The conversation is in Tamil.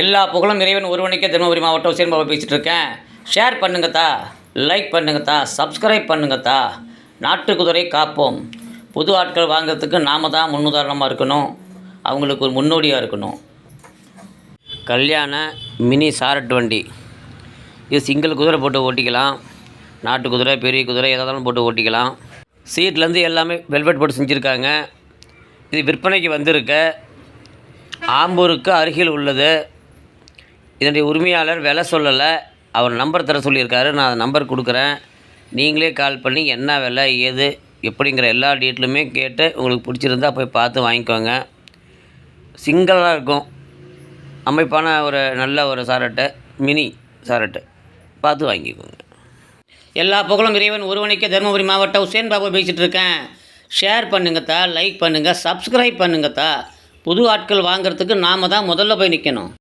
எல்லா புகழும் இறைவன் ஒருவனுக்கே தருமபுரி மாவட்டம் சேர்ந்து பேசிகிட்டு இருக்கேன் ஷேர் பண்ணுங்கத்தா லைக் பண்ணுங்கத்தா சப்ஸ்கிரைப் பண்ணுங்கத்தா. நாட்டு குதிரை காப்போம். புது ஆட்கள் வாங்குறதுக்கு நாம தான் முன்னுதாரணமாக இருக்கணும். அவங்களுக்கு ஒரு முன்னோடியாக இருக்கணும். கல்யாண மினி சாரட் வண்டி. இது சிங்கிள் குதிரை போட்டு ஓட்டிக்கலாம். நாட்டு குதிரை பெரிய குதிரை எதாலும் போட்டு ஓட்டிக்கலாம். சீட்லேருந்து எல்லாமே வெல்வெட் போட்டு செஞ்சுருக்காங்க. இது விற்பனைக்கு வந்திருக்க. ஆம்பூருக்கு அருகில் உள்ளது. இதனுடைய உரிமையாளர் விலை சொல்லலை. அவர் நம்பர் தர சொல்லியிருக்காரு. நான் அந்த நம்பர் கொடுக்குறேன். நீங்களே கால் பண்ணி என்ன விலை ஏது எப்படிங்கிற எல்லா டீட்டெயிலுமே கேட்டு உங்களுக்கு பிடிச்சிருந்தா போய் பார்த்து வாங்கிக்கோங்க. சிங்கிளாக இருக்கும். அமைப்பான ஒரு நல்ல ஒரு சாரட்டை மினி சாரட்டை. பார்த்து வாங்கிக்கோங்க. எல்லா புகழும் இறைவன் ஒருவனைக்கே தருமபுரி மாவட்டம் உசேன் பாபு பேசிகிட்டு இருக்கேன். ஷேர் பண்ணுங்கத்தா லைக் பண்ணுங்கள் சப்ஸ்கிரைப் பண்ணுங்கத்தா புது ஆட்கள் வாங்குறதுக்கு நாம தான் முதல்ல போய் நிற்கணும்